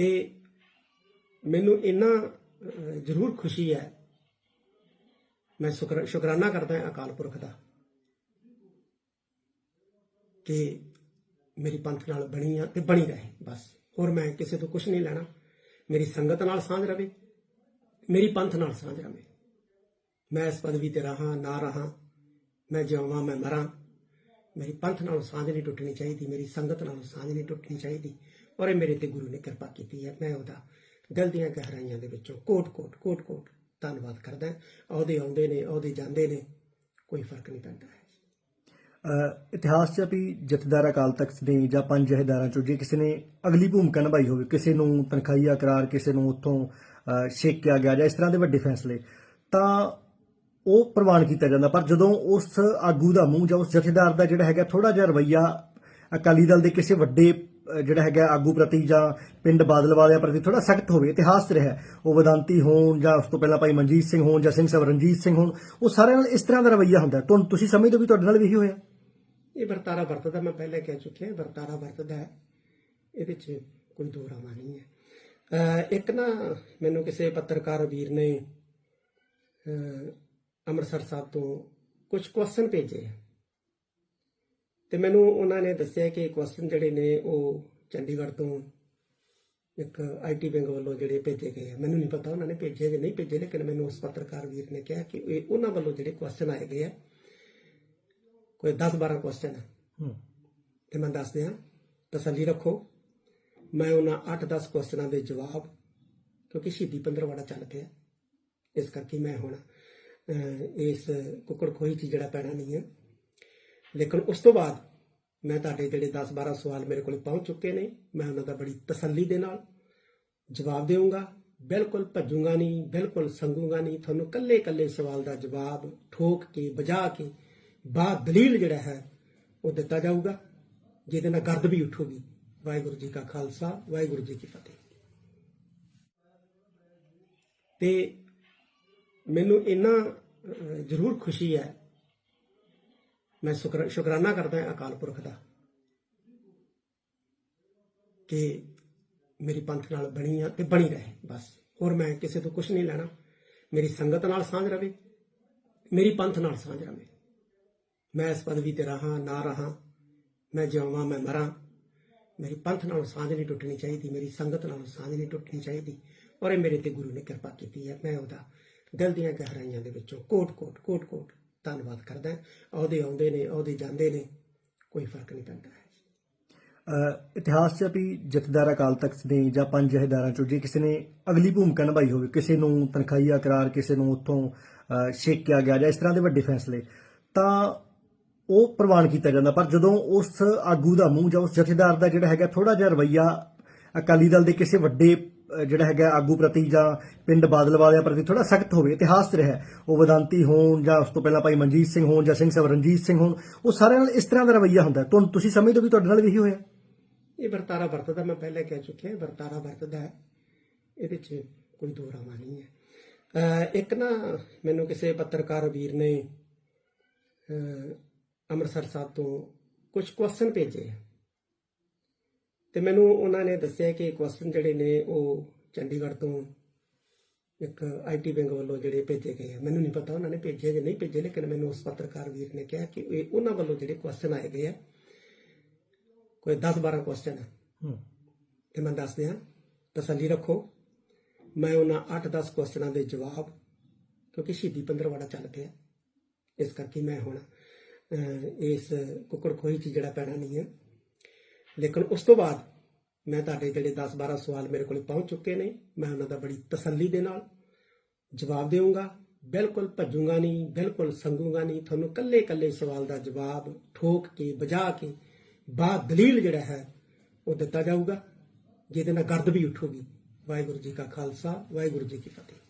ਤੇ ਮੈਨੂੰ ਇੰਨਾ ਜ਼ਰੂਰ ਖੁਸ਼ੀ ਹੈ। ਮੈਂ ਸ਼ੁਕਰਾਨਾ ਕਰਦਾ ਹਾਂ ਅਕਾਲ ਪੁਰਖ ਦਾ ਕਿ ਮੇਰੀ ਪੰਥ ਨਾਲ ਬਣੀ ਆ ਤੇ ਬਣੀ ਰਹੇ, ਬਸ। ਹੋਰ ਮੈਂ ਕਿਸੇ ਤੋਂ ਕੁਝ ਨਹੀਂ ਲੈਣਾ। ਮੇਰੀ ਸੰਗਤ ਨਾਲ ਸਾਂਝ ਰਵੇ, ਮੇਰੀ ਪੰਥ ਨਾਲ ਸਾਂਝ ਰਵੇ। ਮੈਂ ਇਸ ਪਦਵੀ ਤੇ ਰਹਾ, ਨਾ ਰਹਾ, ਮੈਂ ਜਿਉਵਾਂ ਮੈਂ ਮਰਾਂ। ਮੇਰੀ ਪੰਥ ਨਾਲ ਸਾਂਝ ਨਹੀਂ ਟੁੱਟਣੀ ਚਾਹੀਦੀ, ਮੇਰੀ ਸੰਗਤ ਨਾਲ ਸਾਂਝ ਨਹੀਂ ਟੁੱਟਣੀ ਚਾਹੀਦੀ। ਔਰ ਇਹ ਮੇਰੇ ਤੇ ਗੁਰੂ ਨੇ ਕਿਰਪਾ ਕੀਤੀ ਹੈ। ਮੈਂ ਉਹਦਾ ਦਿਲ ਦੀਆਂ ਗਹਿਰਾਈਆਂ ਦੇ ਵਿੱਚੋਂ ਕੋਟ ਕੋਟ ਕੋਟ ਕੋਟ ਧੰਨਵਾਦ ਕਰਦਾ ਉਹਦੇ ਆਉਂਦੇ ਨੇ ਉਹਦੇ ਜਾਂਦੇ ਨੇ, ਕੋਈ ਫ਼ਰਕ ਨਹੀਂ ਪੈਂਦਾ। ਇਤਿਹਾਸ 'ਚ ਵੀ ਜਥੇਦਾਰ ਅਕਾਲ ਤਖਤ ਨੇ ਜਾਂ ਪੰਜ ਜਥੇਦਾਰਾਂ ਚੋਂ ਜੇ ਕਿਸੇ ਨੇ ਅਗਲੀ ਭੂਮਿਕਾ ਨਿਭਾਈ ਹੋਵੇ, ਕਿਸੇ ਨੂੰ ਤਨਖਾਹੀਆ ਕਰਾਰ ਕਿਸੇ ਨੂੰ ਉੱਥੋਂ ਛੇਕਿਆ ਗਿਆ ਜਾਂ ਇਸ ਤਰ੍ਹਾਂ ਦੇ ਵੱਡੇ ਫੈਸਲੇ, ਤਾਂ ਉਹ ਪ੍ਰਵਾਨ ਕੀਤਾ ਜਾਂਦਾ। ਪਰ ਜਦੋਂ ਉਸ ਆਗੂ ਦਾ ਮੂੰਹ ਜਾਂ ਉਸ ਜਥੇਦਾਰ ਦਾ ਜਿਹੜਾ ਹੈਗਾ ਥੋੜਾ ਜਿਹਾ ਰਵਈਆ ਅਕਾਲੀ ਦਲ ਦੇ ਕਿਸੇ ਵੱਡੇ ਜਿਹੜਾ ਹੈਗਾ ਆਗੂ ਪ੍ਰਤੀ ਜਾਂ ਪਿੰਡ ਬਾਦਲ ਵਾਲਿਆਂ ਪ੍ਰਤੀ ਥੋੜਾ ਸਖਤ ਹੋਵੇ, ਇਤਿਹਾਸ 'ਚ ਰਿਹਾ। ਉਹ ਵਿਦਾਂਤੀ ਹੋਣ ਜਾਂ ਉਸ ਤੋਂ ਪਹਿਲਾਂ ਭਾਈ ਮਨਜੀਤ ਸਿੰਘ ਹੋਣ ਜਾਂ ਸਿੰਘ ਸਾਹਿਬ ਰਣਜੀਤ ਸਿੰਘ ਹੋਣ, ਉਹ ਸਾਰਿਆਂ ਨਾਲ ਇਸ ਤਰ੍ਹਾਂ ਦਾ ਰਵਈਆ ਹੁੰਦਾ। ਤੁਹਾਨੂੰ ਤੁਸੀਂ ਸਮਝਦੇ ਹੋ ਵੀ ਤੁਹਾਡੇ ਨਾਲ ਵੀ ਇਹੀ ਹੋਇਆ? ਇਹ ਵਰਤਾਰਾ ਵਰਤਦਾ, ਮੈਂ ਪਹਿਲੇ ਕਹਿ ਚੁੱਕਿਆ ਵਰਤਾਰਾ ਵਰਤਦਾ ਹੈ। ਇਹਦੇ 'ਚ ਕੋਈ ਦੋ ਰਾਮਾ ਨਹੀਂ ਹੈ। ਇੱਕ ਨਾ, ਮੈਨੂੰ ਕਿਸੇ ਪੱਤਰਕਾਰ ਵੀਰ ਨੇ ਅੰਮ੍ਰਿਤਸਰ ਸਾਹਿਬ ਤੋਂ ਕੁਝ ਕੁਐਸਚਨ ਭੇਜੇ ਤੇ ਮੈਨੂੰ ਉਹਨਾਂ ਨੇ ਦੱਸਿਆ ਕਿ ਕੁਐਸਚਨ ਜਿਹੜੇ ਨੇ ਉਹ ਚੰਡੀਗੜ੍ਹ ਤੋਂ ਇੱਕ ਆਈਟੀ ਵਿੰਗ ਵੱਲੋਂ ਜਿਹੜੇ ਭੇਜੇ ਗਏ ਆ। ਮੈਨੂੰ ਨਹੀਂ ਪਤਾ ਉਹਨਾਂ ਨੇ ਭੇਜੇ ਜਾਂ ਨਹੀਂ ਭੇਜੇ ਲੇਕਿਨ ਮੈਨੂੰ ਉਸ ਪੱਤਰਕਾਰ ਵੀਰ ਨੇ ਕਿਹਾ ਕਿ ਇਹ ਉਹਨਾਂ ਵੱਲੋਂ ਜਿਹੜੇ ਕੁਐਸਚਨ ਆਏ ਗਏ ਆ ਕੋਈ 10 12 ਕੁਐਸਚਨ ਹੂੰ। ਤੇ ਮੈਂ ਦੱਸ ਦਿਆਂ ਤਸੱਲੀ ਰੱਖੋ ਮੈਂ ਉਹਨਾਂ 8-10 ਕੁਐਸਚਨਾਂ ਦੇ ਜਵਾਬ ਕਿਉਂਕਿ ਸ਼ਹੀਦੀ ਪੰਦਰਵਾੜਾ ਚੱਲ ਪਿਆ ਇਸ ਕਰਕੇ ਮੈਂ ਹੁਣ ਇਸ ਕੁੱਕੜ ਖੋਈ 'ਚ ਜਿਹੜਾ ਪੈਣਾ ਨਹੀਂ ਹੈ ਲੇਕਿਨ ਉਸ ਤੋਂ ਬਾਅਦ ਮੈਂ ਤੁਹਾਡੇ ਜਿਹੜੇ 10-12 ਸਵਾਲ ਮੇਰੇ ਕੋਲ ਪਹੁੰਚ ਚੁੱਕੇ ਨੇ, ਮੈਂ ਉਹਨਾਂ ਦਾ ਬੜੀ ਤਸੱਲੀ ਦੇ ਨਾਲ ਜਵਾਬ ਦੇਵਾਂਗਾ ਬਿਲਕੁਲ ਭੱਜੂਗਾ ਨਹੀਂ, ਬਿਲਕੁਲ ਸੰਗੂਗਾ ਨਹੀਂ, ਤੁਹਾਨੂੰ ਕੱਲੇ ਕੱਲੇ ਸਵਾਲ ਦਾ ਜਵਾਬ ਠੋਕ ਕੇ ਬਜਾ ਕੇ ਬਾ ਦਲੀਲ ਜਿਹੜਾ ਹੈ, ਉਹ ਦਿੱਤਾ ਜਾਊਗਾ, ਜਿਹਦੇ ਨਾਲ ਗਰਦ ਵੀ ਉੱਠੂਗੀ। ਵਾਹਿਗੁਰੂ ਜੀ ਕਾ ਖਾਲਸਾ, ਵਾਹਿਗੁਰੂ ਜੀ ਕੀ ਫਤਿਹ। ਤੇ ਮੈਨੂੰ ਇੰਨਾ ਜ਼ਰੂਰ ਖੁਸ਼ੀ ਹੈ ਮੈਂ ਸ਼ੁਕਰ, ਸ਼ੁਕਰਾਨਾ ਕਰਦਾ ਹਾਂ ਅਕਾਲ ਪੁਰਖ ਦਾ ਕਿ ਮੇਰੀ ਪੰਥ ਨਾਲ ਬਣੀ ਆ ਤੇ ਬਣੀ ਰਹੇ, ਬਸ। ਹੋਰ ਮੈਂ ਕਿਸੇ ਤੋਂ ਕੁਝ ਨਹੀਂ ਲੈਣਾ। ਮੇਰੀ ਸੰਗਤ ਨਾਲ ਸਾਂਝ ਰਵੇ, ਮੇਰੀ ਪੰਥ ਨਾਲ ਸਾਂਝ ਰਵੇ। ਮੈਂ ਇਸ ਪਦਵੀ ਤੇ ਰਹਾ, ਨਾ ਰਹਾ, ਮੈਂ ਜਿਉਵਾਂ ਮੈਂ ਮਰਾਂ। ਮੇਰੀ ਪੰਥ ਨਾਲ ਸਾਂਝ ਨਹੀਂ ਟੁੱਟਣੀ ਚਾਹੀਦੀ, ਮੇਰੀ ਸੰਗਤ ਨਾਲ ਸਾਂਝ ਨਹੀਂ ਟੁੱਟਣੀ ਚਾਹੀਦੀ। ਔਰ ਇਹ ਮੇਰੇ ਤੇ ਗੁਰੂ ਨੇ ਕਿਰਪਾ ਕੀਤੀ ਹੈ। ਮੈਂ ਉਹਦਾ ਦਿਲ ਦੀਆਂ ਗਹਿਰਾਈਆਂ ਦੇ ਵਿੱਚੋਂ ਕੋਟ ਕੋਟ ਕੋਟ ਕੋਟ ਧੰਨਵਾਦ ਕਰਦਾ ਹਾਂ। ਆਉਂਦੇ ਨੇ ਉਹਦੇ ਜਾਂਦੇ ਨੇ, ਕੋਈ ਫ਼ਰਕ ਨਹੀਂ ਪੈਂਦਾ ਇਤਿਹਾਸ 'ਚ ਵੀ ਜਥੇਦਾਰ ਅਕਾਲ ਤਖਤ ਨੇ ਜਾਂ ਪੰਜ ਜਥੇਦਾਰਾਂ ਚੋਂ ਜੇ ਕਿਸੇ ਨੇ ਅਗਲੀ ਭੂਮਿਕਾ ਨਿਭਾਈ ਹੋਵੇ, ਕਿਸੇ ਨੂੰ ਤਨਖਾਹੀਆ ਕਰਾਰ ਕਿਸੇ ਨੂੰ ਉੱਥੋਂ ਛੇਕਿਆ ਗਿਆ ਜਾਂ ਇਸ ਤਰ੍ਹਾਂ ਦੇ ਵੱਡੇ ਫੈਸਲੇ, ਤਾਂ ਉਹ ਪ੍ਰਵਾਨ ਕੀਤਾ ਜਾਂਦਾ ਪਰ ਜਦੋਂ ਉਸ ਆਗੂ ਦਾ ਮੂੰਹ ਜਾਂ ਉਸ ਜਥੇਦਾਰ ਦਾ ਜਿਹੜਾ ਹੈਗਾ ਥੋੜਾ ਜਿਹਾ ਰਵਈਆ ਅਕਾਲੀ ਦਲ ਦੇ ਕਿਸੇ ਵੱਡੇ ਜਿਹੜਾ ਹੈਗਾ ਆਗੂ ਪ੍ਰਤੀ ਜਾਂ ਪਿੰਡ ਬਾਦਲ ਵਾਲਿਆਂ ਪ੍ਰਤੀ ਥੋੜਾ ਸਖਤ ਹੋਵੇ, ਇਤਿਹਾਸ 'ਚ ਰਿਹਾ। ਉਹ ਵਿਦਾਂਤੀ ਹੋਣ ਜਾਂ ਉਸ ਤੋਂ ਪਹਿਲਾਂ ਭਾਈ ਮਨਜੀਤ ਸਿੰਘ ਹੋਣ ਜਾਂ ਸਿੰਘ ਸਾਹਿਬ ਰਣਜੀਤ ਸਿੰਘ ਹੋਣ, ਉਹ ਸਾਰਿਆਂ ਨਾਲ ਇਸ ਤਰ੍ਹਾਂ ਦਾ ਰਵਈਆ ਹੁੰਦਾ। ਤੁਹਾਨੂੰ ਤੁਸੀਂ ਸਮਝਦੇ ਹੋ ਵੀ ਤੁਹਾਡੇ ਨਾਲ ਵੀ ਇਹੀ ਹੋਇਆ? ਇਹ ਵਰਤਾਰਾ ਵਰਤਦਾ, ਮੈਂ ਪਹਿਲੇ ਕਹਿ ਚੁੱਕਿਆ ਵਰਤਾਰਾ ਵਰਤਦਾ ਹੈ। ਇਹਦੇ 'ਚ ਕੋਈ ਦੋ ਰਾਮਾ ਨਹੀਂ ਹੈ। ਇੱਕ ਨਾ, ਮੈਨੂੰ ਕਿਸੇ ਪੱਤਰਕਾਰ ਵੀਰ ਨੇ ਅੰਮ੍ਰਿਤਸਰ ਸਾਹਿਬ ਤੋਂ ਕੁਝ ਕੁਐਸਚਨ ਭੇਜੇ ਤੇ ਮੈਨੂੰ ਉਹਨਾਂ ਨੇ ਦੱਸਿਆ ਕਿ ਕੁਐਸਚਨ ਜਿਹੜੇ ਨੇ ਉਹ ਚੰਡੀਗੜ੍ਹ ਤੋਂ ਇੱਕ ਆਈਟੀ ਵਿੰਗ ਵੱਲੋਂ ਜਿਹੜੇ ਭੇਜੇ ਗਏ ਆ। ਮੈਨੂੰ ਨਹੀਂ ਪਤਾ ਉਹਨਾਂ ਨੇ ਭੇਜੇ ਜਾਂ ਨਹੀਂ ਭੇਜੇ ਲੇਕਿਨ ਮੈਨੂੰ ਉਸ ਪੱਤਰਕਾਰ ਵੀਰ ਨੇ ਕਿਹਾ ਕਿ ਇਹ ਉਹਨਾਂ ਵੱਲੋਂ ਜਿਹੜੇ ਕੁਐਸਚਨ ਆਏ ਗਏ ਆ ਕੋਈ 10-12 ਕੁਐਸਚਨ ਆ। ਹੂੰ। ਤੇ ਮੈਂ ਦੱਸ ਦਿਆਂ ਤਸੱਲੀ ਰੱਖੋ ਮੈਂ ਉਹਨਾਂ 8-10 ਕੁਐਸਚਨਾਂ ਦੇ ਜਵਾਬ ਕਿਉਂਕਿ ਸ਼ਹੀਦੀ ਪੰਦਰਵਾੜਾ ਚੱਲ ਪਿਆ ਇਸ ਕਰਕੇ ਮੈਂ ਹੁਣ ਇਸ ਕੁੱਕੜ ਖੋਈ 'ਚ ਜਿਹੜਾ ਪੈਣਾ ਨਹੀਂ ਹੈ ਲੇਕਿਨ ਉਸ ਤੋਂ ਬਾਅਦ ਮੈਂ ਤੁਹਾਡੇ ਜਿਹੜੇ 10-12 ਸਵਾਲ ਮੇਰੇ ਕੋਲ ਪਹੁੰਚ ਚੁੱਕੇ ਨੇ, ਮੈਂ ਉਹਨਾਂ ਦਾ ਬੜੀ ਤਸੱਲੀ ਦੇ ਨਾਲ ਜਵਾਬ ਦੇਵਾਂਗਾ। ਬਿਲਕੁਲ ਭੱਜੂਗਾ ਨਹੀਂ, ਬਿਲਕੁਲ ਸੰਗੂਗਾ ਨਹੀਂ। ਤੁਹਾਨੂੰ ਕੱਲੇ ਕੱਲੇ ਸਵਾਲ ਦਾ ਜਵਾਬ ਠੋਕ ਕੇ ਬਜਾ ਕੇ, ਬਾ ਦਲੀਲ ਜਿਹੜਾ ਹੈ, ਉਹ ਦਿੱਤਾ ਜਾਊਗਾ, ਜਿਹਦੇ ਨਾਲ ਗਰਦ ਵੀ ਉੱਠੂਗੀ। ਵਾਹਿਗੁਰੂ ਜੀ ਕਾ ਖਾਲਸਾ, ਵਾਹਿਗੁਰੂ ਜੀ ਕੀ ਫਤਿਹ।